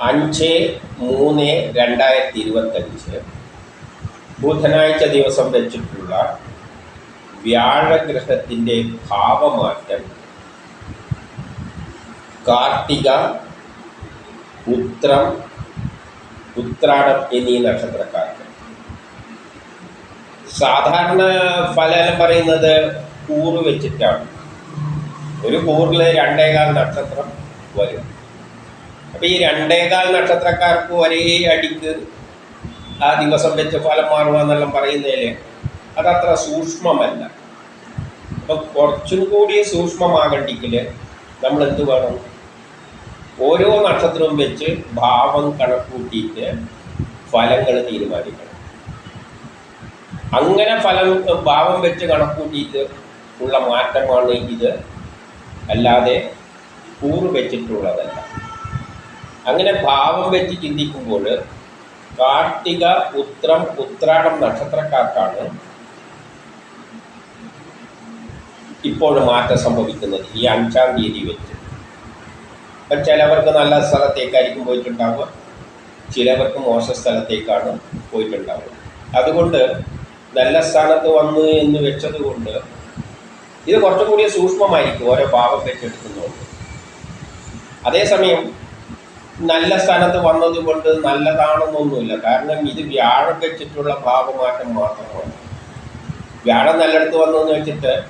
അഞ്ച് മൂന്ന് രണ്ടായിരത്തി ഇരുപത്തഞ്ച് ബുധനാഴ്ച ദിവസം വെച്ചിട്ടുള്ള വ്യാഴഗ്രഹത്തിന്റെ ഭാവമാറ്റം കാർത്തിക ഉത്രം ഉത്രാടം എന്നീ നക്ഷത്രക്കാർക്ക്. സാധാരണ ഫലം പറയുന്നത് കൂറ് വെച്ചിട്ടാണ്. ഒരു കൂറിൽ രണ്ടേകാൽ നക്ഷത്രം വരും. അപ്പോൾ ഈ രണ്ടേകാൽ നക്ഷത്രക്കാർക്ക് ഒരേ അടിക്ക് ആ ദിവസം വെച്ച് ഫലം മാറുക എന്നെല്ലാം പറയുന്നതിൽ അതത്ര സൂക്ഷ്മമല്ല. അപ്പോൾ കുറച്ചും കൂടി സൂക്ഷ്മമാകണ്ടെങ്കിൽ നമ്മൾ എന്ത് വേണം? ഓരോ നക്ഷത്രവും വെച്ച് ഭാവം കണക്കൂട്ടിയിട്ട് ഫലങ്ങൾ തീരുമാനിക്കണം. അങ്ങനെ ഫലം ഭാവം വെച്ച് കണക്കൂട്ടിയിട്ട് ഉള്ള മാറ്റമാണ് ഇത്. അല്ലാതെ കൂറ് വെച്ചിട്ടുള്ളതല്ല. അങ്ങനെ ഭാവം വെച്ച് ചിന്തിക്കുമ്പോൾ കാർത്തിക ഉത്രം ഉത്രാടം നക്ഷത്രക്കാർക്കാണ് ഇപ്പോൾ മാറ്റം സംഭവിക്കുന്നത് ഈ അഞ്ചാം തീയതി വെച്ച്. അപ്പം ചിലവർക്ക് നല്ല സ്ഥലത്തേക്കായിരിക്കും പോയിട്ടുണ്ടാവുക. ചിലവർക്ക് മോശ സ്ഥലത്തേക്കാണ് പോയിട്ടുണ്ടാവുക. അതുകൊണ്ട് നല്ല സ്ഥാനത്ത് വന്നു എന്ന് വെച്ചത് കൊണ്ട് ഇത് കുറച്ചും കൂടി സൂക്ഷ്മമായിരിക്കും ഓരോ ഭാവം വെച്ചെടുക്കുന്നതുകൊണ്ട് അതേസമയം നല്ല സ്ഥാനത്ത് വന്നത് കൊണ്ട് നല്ലതാണെന്നൊന്നുമില്ല. കാരണം ഇത് വ്യാഴം വെച്ചിട്ടുള്ള ഭാവമാറ്റം മാത്രമാണ്. വ്യാഴം നല്ലയിടത്ത് വന്നതെന്ന് വെച്ചിട്ട്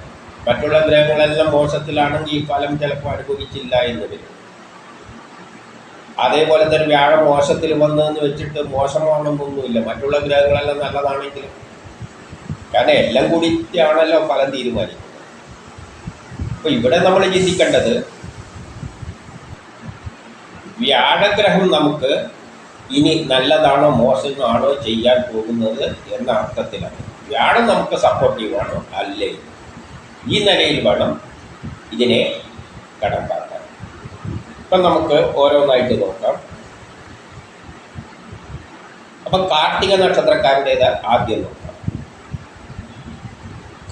മറ്റുള്ള ഗ്രഹങ്ങളെല്ലാം മോശത്തിലാണെങ്കിൽ ഈ ഫലം ചിലപ്പോൾ അനുഭവിച്ചില്ല എന്ന് വരും. അതേപോലെ തന്നെ വ്യാഴം മോശത്തിൽ വന്നതെന്ന് വെച്ചിട്ട് മോശമാണെന്നൊന്നുമില്ല. മറ്റുള്ള ഗ്രഹങ്ങളെല്ലാം നല്ലതാണെങ്കിലും. കാരണം എല്ലാം കൂടിയാണല്ലോ ഫലം തീരുമാനിക്കുന്നത്. അപ്പോൾ ഇവിടെ നമ്മൾ ചിന്തിക്കേണ്ടത് വ്യാഴഗ്രഹം നമുക്ക് ഇനി നല്ലതാണോ മോശമാണോ ചെയ്യാൻ പോകുന്നത് എന്ന അർത്ഥത്തിലാണ്. വ്യാഴം നമുക്ക് സപ്പോർട്ടീവാണോ അല്ലേ. ഈ നിലയിൽ വേണം ഇതിനെ കടമ്പാക്കാൻ ഇപ്പം നമുക്ക് ഓരോന്നായിട്ട് നോക്കാം. അപ്പം കാർത്തിക നക്ഷത്രക്കാരുടേത് ആദ്യം നോക്കാം.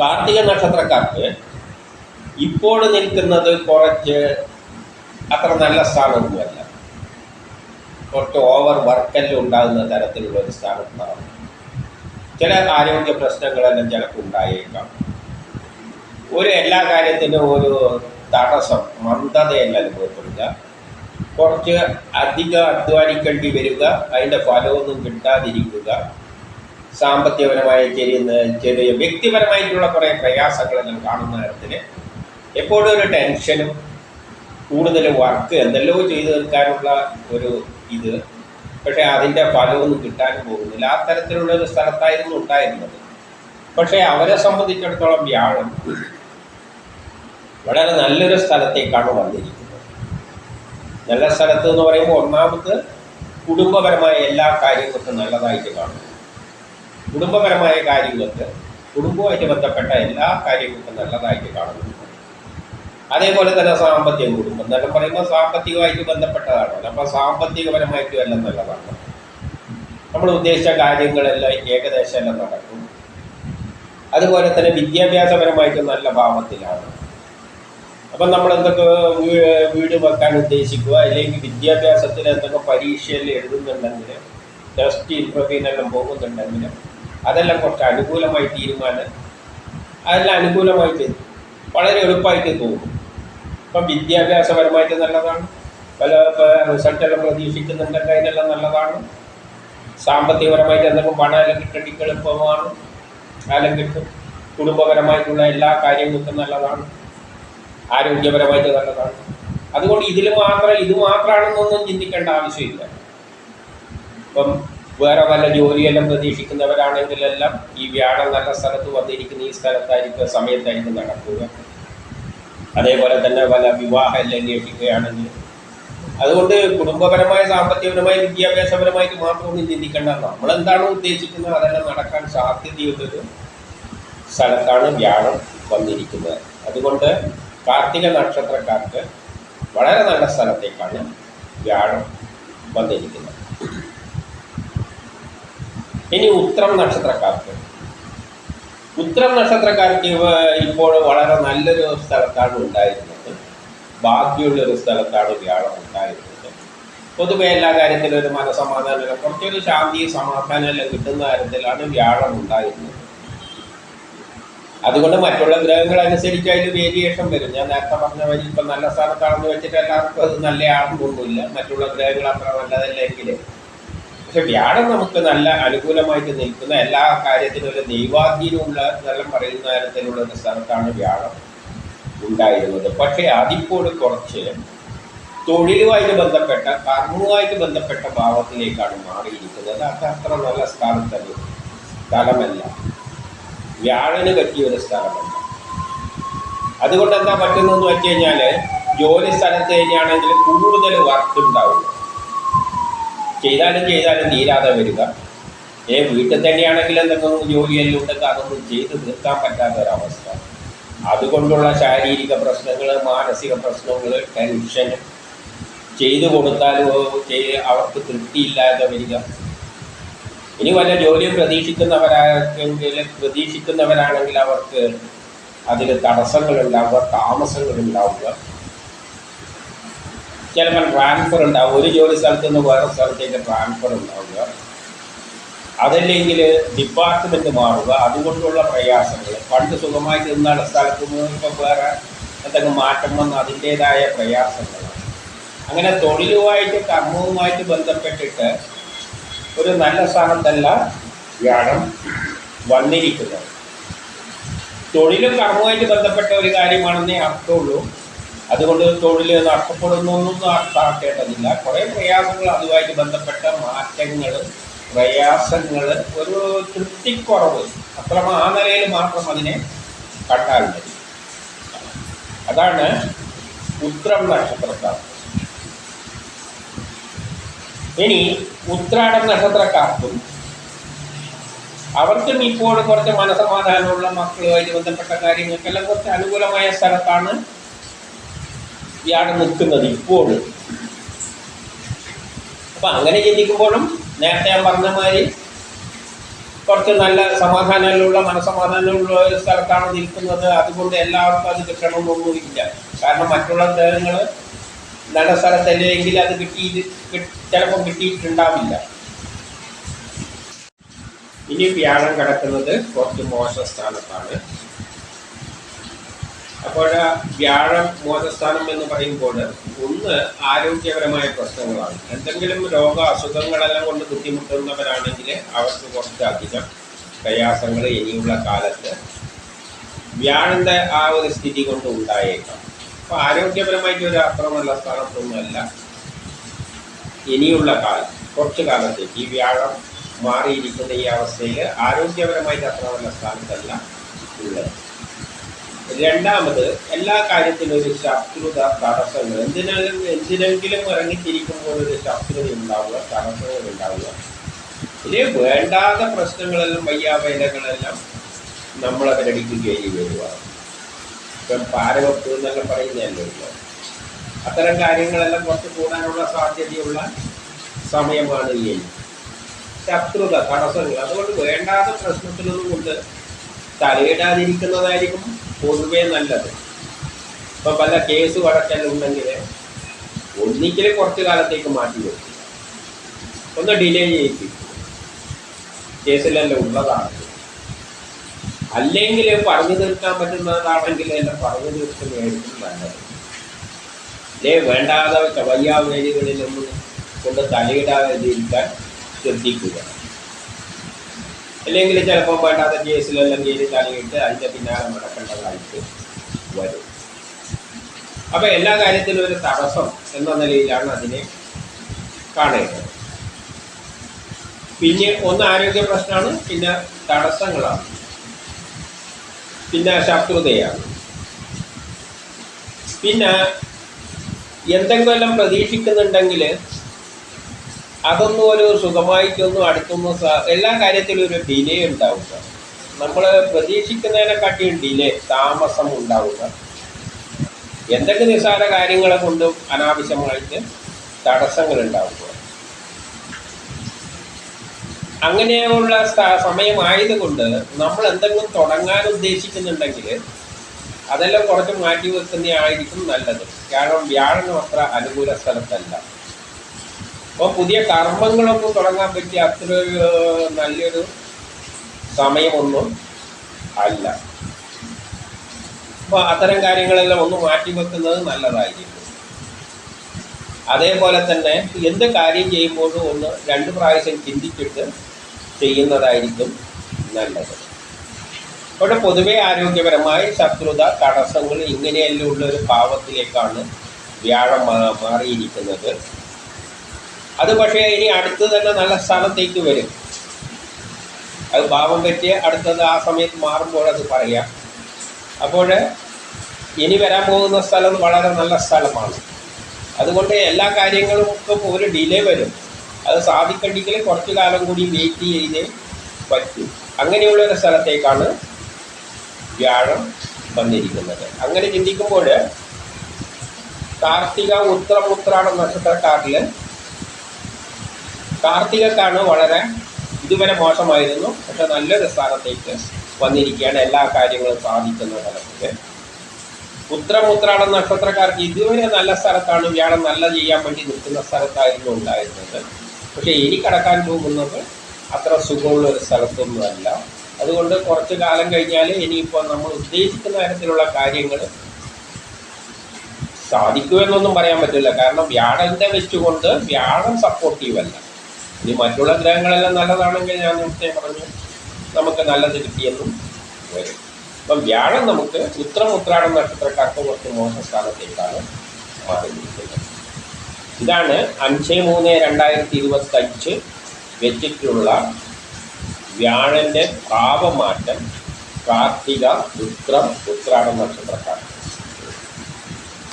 കാർത്തിക നക്ഷത്രക്കാർക്ക് ഇപ്പോൾ നിൽക്കുന്നത് കുറച്ച് അത്ര നല്ല സ്ഥാനമൊന്നുമല്ല. കുറച്ച് ഓവർ വർക്കെല്ലാം ഉണ്ടാകുന്ന തരത്തിലുള്ള ഒരു സ്ഥാനത്താണ് ചില ആരോഗ്യ പ്രശ്നങ്ങളെല്ലാം ചിലപ്പോൾ ഉണ്ടായേക്കാം. ഒരു എല്ലാ കാര്യത്തിനും ഒരു തടസ്സം മന്ദതയല്ല അനുഭവപ്പെടുക. കുറച്ച് അധികം അധ്വാനിക്കേണ്ടി വരിക അതിന്റെ ഫലമൊന്നും കിട്ടാതിരിക്കുക. സാമ്പത്തികപരമായ ചെറിയ ചെറിയ വ്യക്തിപരമായിട്ടുള്ള കുറേ പ്രയാസങ്ങളെല്ലാം കാണുന്ന തരത്തിൽ എപ്പോഴും ഒരു ടെൻഷനും കൂടുതൽ വർക്ക് എന്തെല്ലോ ചെയ്തു തീർക്കാനുള്ള ഒരു ഇത്. പക്ഷേ അതിന്റെ ഫലമൊന്നും കിട്ടാൻ പോകുന്നില്ല. ആ തരത്തിലുള്ള ഒരു സ്ഥലത്തായിരുന്നു ഉണ്ടായിരുന്നത്. പക്ഷേ അവരെ സംബന്ധിച്ചിടത്തോളം വ്യാഴം വളരെ നല്ലൊരു സ്ഥലത്തേക്കാണ് വന്നിരിക്കുന്നത്. നല്ല സ്ഥലത്ത് എന്ന് പറയുമ്പോൾ ഒന്നാമത് കുടുംബപരമായ എല്ലാ കാര്യങ്ങൾക്കും നല്ലതായിട്ട് കാണും. കുടുംബപരമായ കാര്യങ്ങൾക്ക് കുടുംബവുമായിട്ട് ബന്ധപ്പെട്ട എല്ലാ കാര്യങ്ങൾക്കും നല്ലതായിട്ട് കാണുന്നു അതേപോലെ തന്നെ സാമ്പത്തികം കുടുംബം എന്നൊക്കെ പറയുമ്പോൾ സാമ്പത്തികമായിട്ട് ബന്ധപ്പെട്ടതാണ്. അപ്പോൾ സാമ്പത്തികപരമായിട്ട് എല്ലാം നല്ലതാണ് നമ്മൾ ഉദ്ദേശിച്ച കാര്യങ്ങളെല്ലാം ഏകദേശം എല്ലാം നടക്കും. അതുപോലെ തന്നെ വിദ്യാഭ്യാസപരമായിട്ട് നല്ല ഭാവത്തിലാണ്. അപ്പം നമ്മൾ എന്തൊക്കെ വീട് വെക്കാൻ ഉദ്ദേശിക്കുക അല്ലെങ്കിൽ വിദ്യാഭ്യാസത്തിൽ എന്തൊക്കെ പരീക്ഷയിൽ എഴുതുന്നുണ്ടെങ്കിൽ ടെസ്റ്റ് ഇൻട്രോഫീനെല്ലാം പോകുന്നുണ്ടെങ്കിൽ അതെല്ലാം കുറച്ച് അനുകൂലമായി തീരുമാനം. അതെല്ലാം അനുകൂലമായിട്ട് വളരെ എളുപ്പമായിട്ട് തോന്നും ഇപ്പം വിദ്യാഭ്യാസപരമായിട്ട് നല്ലതാണ്. പല റിസൾട്ടെല്ലാം പ്രതീക്ഷിക്കുന്നുണ്ടെങ്കിൽ അതിനെല്ലാം നല്ലതാണ്. സാമ്പത്തികപരമായിട്ട് എന്തെങ്കിലും പണമെല്ലാം കിട്ടണമെങ്കിൽ എളുപ്പമാണ്. കിട്ടും. കുടുംബപരമായിട്ടുള്ള എല്ലാ കാര്യങ്ങൾക്കും നല്ലതാണ്. ആരോഗ്യപരമായിട്ട് നല്ലതാണ്. അതുകൊണ്ട് ഇതിൽ മാത്രം ഇത് മാത്രമാണെന്നൊന്നും ചിന്തിക്കേണ്ട ആവശ്യമില്ല. ഇപ്പം വേറെ വല്ല ജോലിയെല്ലാം പ്രതീക്ഷിക്കുന്നവരാണെങ്കിലെല്ലാം ഈ വ്യാഴം നല്ല സ്ഥലത്ത് വന്നിരിക്കുന്ന ഈ സ്ഥലത്തായിരിക്കും സമയത്തായിരിക്കും നടക്കുക. അതേപോലെ തന്നെ പല വിവാഹം എല്ലാം അന്വേഷിക്കുകയാണെങ്കിൽ അതുകൊണ്ട് കുടുംബപരമായ സാമ്പത്തികപരമായ വിദ്യാഭ്യാസപരമായിട്ട് മാത്രമൊന്നും ചിന്തിക്കേണ്ട. നമ്മളെന്താണോ ഉദ്ദേശിക്കുന്നത്? അതെല്ലാം നടക്കാൻ സാധ്യതയുള്ളൊരു സ്ഥലത്താണ് വ്യാഴം വന്നിരിക്കുന്നത്. അതുകൊണ്ട് കാർത്തിക നക്ഷത്രക്കാർക്ക് വളരെ നല്ല സ്ഥലത്തേക്കാണ് വ്യാഴം വന്നിരിക്കുന്നത്. ഇനി ഉത്രം നക്ഷത്രക്കാർക്ക് ഉത്രം നക്ഷത്രക്കാർക്ക് ഇപ്പോൾ വളരെ നല്ലൊരു സ്ഥലത്താണ് ഉണ്ടായിരുന്നത്. ബാക്കിയുള്ളൊരു സ്ഥലത്താണ് വ്യാഴം ഉണ്ടായിരുന്നത്. പൊതുവെ എല്ലാ കാര്യത്തിലും ഒരു മനസമാധാനം കുറച്ചൊരു ശാന്തി സമാധാനം എല്ലാം കിട്ടുന്ന കാര്യത്തിലാണ് വ്യാഴം ഉണ്ടായിരുന്നത്. അതുകൊണ്ട് മറ്റുള്ള ഗ്രഹങ്ങൾ അനുസരിച്ച് അതിൽ വേരിയേഷൻ വരും. ഞാൻ നേരത്തെ പറഞ്ഞ വഴി ഇപ്പം നല്ല സ്ഥാനത്താണെന്ന് വെച്ചിട്ട് എല്ലാവർക്കും അത് നല്ല ആണെന്നൊന്നുമില്ല മറ്റുള്ള ഗ്രഹങ്ങൾ അത്ര നല്ലതല്ലെങ്കിൽ പക്ഷെ വ്യാഴം നമുക്ക് നല്ല അനുകൂലമായിട്ട് നിൽക്കുന്ന എല്ലാ കാര്യത്തിനും ഒരു ദൈവാധീനമുള്ള എന്നെല്ലാം പറയുന്ന തരത്തിലുള്ള ഒരു സ്ഥലത്താണ് വ്യാഴം ഉണ്ടായിരുന്നത്. പക്ഷേ അതിപ്പോൾ കുറച്ച് തൊഴിലുമായിട്ട് ബന്ധപ്പെട്ട കർമ്മവുമായിട്ട് ബന്ധപ്പെട്ട ഭാവത്തിലേക്കാണ് മാറിയിരിക്കുന്നത്. അത് അത്ര നല്ല സ്ഥാനത്തല്ല സ്ഥലമല്ല. വ്യാഴന് പറ്റിയ ഒരു സ്ഥലമല്ല. അതുകൊണ്ട് എന്താ പറ്റുന്നതെന്ന് വെച്ച് കഴിഞ്ഞാൽ ജോലി സ്ഥലത്ത് കഴിഞ്ഞാണെങ്കിൽ കൂടുതൽ വർക്ക് ഉണ്ടാവും ചെയ്താലും ചെയ്താലും തീരാതെ വരിക. ഏ വീട്ടിൽ തന്നെയാണെങ്കിൽ എന്തെങ്കിലും ജോലിയെല്ലാം ഉണ്ടെങ്കിൽ അതൊന്നും ചെയ്ത് തീർക്കാൻ പറ്റാത്ത ഒരവസ്ഥ അതുകൊണ്ടുള്ള ശാരീരിക പ്രശ്നങ്ങൾ മാനസിക പ്രശ്നങ്ങൾ ടെൻഷൻ ചെയ്തു കൊടുത്താലും ചെയ്- അവർക്ക് തൃപ്തിയില്ലാതെ വരിക. ഇനി വല്ല ജോലിയും പ്രതീക്ഷിക്കുന്നവരാണെങ്കിൽ പ്രതീക്ഷിക്കുന്നവരാണെങ്കിൽ അവർക്ക് അതിൽ താമസങ്ങൾ ഉണ്ടാവുക ചിലപ്പോൾ ട്രാൻസ്ഫർ ഉണ്ടാവും ഒരു ജോലി സ്ഥലത്ത് നിന്ന് വേറെ സ്ഥലത്തേക്ക് ട്രാൻസ്ഫർ ഉണ്ടാവുക. അതല്ലെങ്കിൽ ഡിപ്പാർട്ട്മെന്റ് മാറുക. അതുകൊണ്ടുള്ള പ്രയാസങ്ങൾ. പണ്ട് സുഖമായി നിന്ന സ്ഥലത്ത് നിന്ന് ഇപ്പോൾ വേറെ എന്തെങ്കിലും മാറ്റം വന്ന് അതിന്റേതായ പ്രയാസങ്ങളാണ്. അങ്ങനെ തൊഴിലുമായിട്ട് കർമ്മവുമായിട്ട് ബന്ധപ്പെട്ടിട്ട് ഒരു നല്ല സ്ഥാനത്തല്ല വ്യാഴം വന്നിരിക്കുന്നത്. തൊഴിലും കർമ്മവുമായിട്ട് ബന്ധപ്പെട്ട ഒരു കാര്യമാണെന്നേ അർത്ഥമുള്ളൂ അതുകൊണ്ട് തൊഴിൽ നഷ്ടപ്പെടുന്നൊന്നും അർത്ഥമാക്കേണ്ടതില്ല കുറേ പ്രയാസങ്ങൾ അതുമായിട്ട് ബന്ധപ്പെട്ട മാറ്റങ്ങൾ പ്രയാസങ്ങൾ ഒരു തൃപ്തിക്കുറവ് അത്ര ആ നിലയിൽ മാത്രം അതിനെ കണ്ടാൽ മതി. അതാണ് ഉത്രം നക്ഷത്രക്കാർ. ഇനി ഉത്രാടം നക്ഷത്രക്കാർക്കും അവർക്കും ഇപ്പോൾ കുറച്ച് മനസമാധാനമുള്ള മക്കളുമായിട്ട് ബന്ധപ്പെട്ട കാര്യങ്ങൾക്കെല്ലാം കുറച്ച് അനുകൂലമായ സ്ഥലത്താണ് ഇയാൾ നിൽക്കുന്നത് ഇപ്പോൾ അപ്പം അങ്ങനെ ചിന്തിക്കുമ്പോഴും നേരത്തെ ഞാൻ പറഞ്ഞ മാതിരി കുറച്ച് നല്ല സമാധാനമുള്ള മനസമാധാനമുള്ള ഒരു സ്ഥലത്താണ് നിൽക്കുന്നത്. അതുകൊണ്ട് എല്ലാവർക്കും അത് കിട്ടണമെന്നൊന്നുമില്ല കാരണം മറ്റുള്ള ഗ്രഹങ്ങൾ നല്ല സ്ഥലത്തല്ലെങ്കിൽ അത് കിട്ടി ചിലപ്പം കിട്ടിയിട്ടുണ്ടാവില്ല. ഇനി വ്യാഴം കിടക്കുന്നത് കുറച്ച് മോശ സ്ഥാനത്താണ്. അപ്പോൾ വ്യാഴം മോശസ്ഥാനം എന്ന് പറയുമ്പോൾ ഒന്ന് ആരോഗ്യപരമായ പ്രശ്നങ്ങളാണ്. എന്തെങ്കിലും രോഗ അസുഖങ്ങളെല്ലാം കൊണ്ട് ബുദ്ധിമുട്ടുന്നവരാണെങ്കിൽ അവർക്ക് കുറച്ചധികം പ്രയാസങ്ങൾ ഇനിയുള്ള കാലത്ത് വ്യാഴന്റെ ആ ഒരു സ്ഥിതി കൊണ്ട് ഉണ്ടായേക്കാം. അപ്പോൾ ആരോഗ്യപരമായിട്ട് ഒരു അത്ര സ്ഥാനത്തൊന്നുമല്ല. ഇനിയുള്ള കാലം കുറച്ച് കാലത്തേക്ക് ഈ വ്യാഴം മാറിയിരിക്കുന്ന ഈ അവസ്ഥയിൽ ആരോഗ്യപരമായിട്ട് അത്രമല്ല സ്ഥാനത്തല്ല ഉള്ളത്. രണ്ടാമത് എല്ലാ കാര്യത്തിലും ഒരു ശത്രുത തടസ്സങ്ങൾ. എന്തിനും എന്തിനെങ്കിലും ഇറങ്ങിത്തിരിക്കുമ്പോൾ ഒരു ശത്രുത ഉണ്ടാവുക തടസ്സങ്ങൾ ഉണ്ടാവുക. ഇനി വേണ്ടാത്ത പ്രശ്നങ്ങളെല്ലാം വയ്യാവേലകളെല്ലാം നമ്മൾ കയറി വരിക ഇപ്പം പാരവത്ത് എന്നെല്ലാം പറയുന്നതല്ലോ അത്തരം കാര്യങ്ങളെല്ലാം കുറച്ച് കൂടാനുള്ള സാധ്യതയുള്ള സമയമാണ് ഈ ശത്രുത തടസ്സങ്ങൾ. അതുകൊണ്ട് വേണ്ടാത്ത പ്രശ്നത്തിലൊന്നും കൊണ്ട് തലയിടാതിരിക്കുന്നതായിരിക്കും പൊതുവേ നല്ലത്. ഇപ്പൊ പല കേസ് വഴക്കെല്ലാം ഒന്നിക്കൽ കുറച്ച് കാലത്തേക്ക് മാറ്റി വെക്കും. ഒന്ന് ഡിലേ ചെയ്യിപ്പിക്കും. കേസിലെല്ലാം ഉള്ളതാണ്. അല്ലെങ്കിൽ പറഞ്ഞു തീർക്കാൻ പറ്റുന്നതാണെങ്കിൽ എല്ലാം പറഞ്ഞു തീർക്കുന്നതായിരിക്കും നല്ലത്. അല്ലേ വേണ്ടാതെ വയ്യാവേലികളിലൊന്നും കൊണ്ട് തലയിടാതെ ഇരിക്കാൻ ശ്രദ്ധിക്കുക. അല്ലെങ്കിൽ ചിലപ്പോൾ വേണ്ടാത്ത കേസിലെല്ലാം കയറി തലയിട്ട് അതിന്റെ പിന്നാലെ നടക്കേണ്ടതായിട്ട് വരും. അപ്പോൾ എല്ലാ കാര്യത്തിലും ഒരു തടസ്സം എന്ന നിലയിലാണ് അതിനെ കാണേണ്ടത്. പിന്നെ ഒന്ന് ആരോഗ്യ പ്രശ്നമാണ് പിന്നെ തടസ്സങ്ങളാണ്. പിന്നെ ശത്രുതയാണ് പിന്നെ എന്തെങ്കിലും പ്രതീക്ഷിക്കുന്നുണ്ടെങ്കിൽ അതൊന്നും ഒരു സുഖമായിട്ടൊന്നും അടുത്തൊന്നും എല്ലാ കാര്യത്തിലും ഒരു ഡിലേ ഉണ്ടാവുക. നമ്മൾ പ്രതീക്ഷിക്കുന്നതിനെക്കാട്ടിയും ഡിലേ താമസം ഉണ്ടാവുക. എന്തൊക്കെ നിസ്സാര കാര്യങ്ങളെ കൊണ്ടും അനാവശ്യമായിട്ട് തടസ്സങ്ങൾ ഉണ്ടാവുക. അങ്ങനെയുള്ള സമയമായതുകൊണ്ട് നമ്മൾ എന്തെങ്കിലും തുടങ്ങാൻ ഉദ്ദേശിക്കുന്നുണ്ടെങ്കിൽ അതെല്ലാം കുറച്ച് മാറ്റി വെക്കുന്നതായിരിക്കും നല്ലത്. കാരണം വ്യാഴനും അത്ര അനുകൂല സ്ഥലത്തല്ല. അപ്പോൾ പുതിയ കർമ്മങ്ങളൊക്കെ തുടങ്ങാൻ പറ്റിയ അത്ര നല്ലൊരു സമയമൊന്നും അല്ല. അപ്പോൾ അത്തരം കാര്യങ്ങളെല്ലാം ഒന്ന് മാറ്റിവെക്കുന്നത് നല്ലതായിരിക്കും. അതേപോലെ തന്നെ എന്ത് കാര്യം ചെയ്യുമ്പോഴും ഒന്ന് രണ്ട് പ്രാവശ്യം ചിന്തിച്ചിട്ട് ചെയ്യുന്നതായിരിക്കും നല്ലത്. ഇവിടെ പൊതുവെ ആരോഗ്യപരമായി ശത്രുത തടസ്സങ്ങൾ ഇങ്ങനെയെല്ലാം ഉള്ള ഒരു ഭാവത്തിലേക്കാണ് വ്യാഴം മാറിയിരിക്കുന്നത്. അത് പക്ഷേ ഇനി അടുത്ത് തന്നെ നല്ല സ്ഥലത്തേക്ക് വരും. അത് ഭാവം പറ്റിയ അടുത്തത് ആ സമയത്ത് മാറുമ്പോൾ അത് പറയാം. അപ്പോൾ ഇനി വരാൻ പോകുന്ന സ്ഥലം വളരെ നല്ല സ്ഥലമാണ്. അതുകൊണ്ട് എല്ലാ കാര്യങ്ങളും ഒക്കെ ഒരു ഡിലേ വരും. അത് സാധിക്കണ്ടെങ്കിൽ കുറച്ച് കാലം കൂടി വെയിറ്റ് ചെയ്തേ പറ്റൂ. അങ്ങനെയുള്ള ഒരു സ്ഥലത്തേക്കാണ് വ്യാഴം വന്നിരിക്കുന്നത്. അങ്ങനെ ചിന്തിക്കുമ്പോൾ കാർത്തിക ഉത്രം ഉത്രാട നക്ഷത്രക്കാരിൽ കാർത്തികക്കാണ് വളരെ ഇതുവരെ മോശമായിരുന്നു പക്ഷെ നല്ലൊരു സ്ഥാനത്തേക്ക് വന്നിരിക്കുകയാണ് എല്ലാ കാര്യങ്ങളും സാധിക്കുന്ന തലത്തിൽ പുത്രമുത്രാടം നക്ഷത്രക്കാർക്ക് ഇതുവരെ നല്ല സ്ഥലത്താണ് വ്യാഴം നല്ല ചെയ്യാൻ വേണ്ടി നിൽക്കുന്ന സ്ഥലത്തായിരുന്നു ഉണ്ടായിരുന്നത്. പക്ഷേ ഇനി കടക്കാൻ പോകുന്നത് അത്ര സുഖമുള്ള ഒരു സ്ഥലത്തൊന്നുമല്ല അതുകൊണ്ട് കുറച്ച് കാലം കഴിഞ്ഞാൽ ഇനിയിപ്പോൾ നമ്മൾ ഉദ്ദേശിക്കുന്ന തരത്തിലുള്ള കാര്യങ്ങൾ സാധിക്കുമെന്നൊന്നും പറയാൻ പറ്റില്ല. കാരണം വ്യാഴത്തെ വെച്ചുകൊണ്ട് വ്യാഴം സപ്പോർട്ടീവ് അല്ല. ഇനി മറ്റുള്ള ഗ്രഹങ്ങളെല്ലാം നല്ലതാണെങ്കിൽ ഞാൻ നേരത്തെ പറഞ്ഞു നമുക്ക് നല്ലത് കിട്ടിയെന്നും വരും. അപ്പം വ്യാഴം നമുക്ക് ഉത്രം ഉത്രാടം നക്ഷത്രക്കാർക്ക് കുറച്ച് മോശ സ്ഥാനത്തേക്കാണ് മാറിയിരിക്കുന്നത്. ഇതാണ് അഞ്ച് മൂന്ന് രണ്ടായിരത്തി ഇരുപത്തഞ്ച് വെച്ചിട്ടുള്ള വ്യാഴന്റെ ഭാവമാറ്റം കാർത്തിക ഉത്രം ഉത്രാടം നക്ഷത്രക്കാർ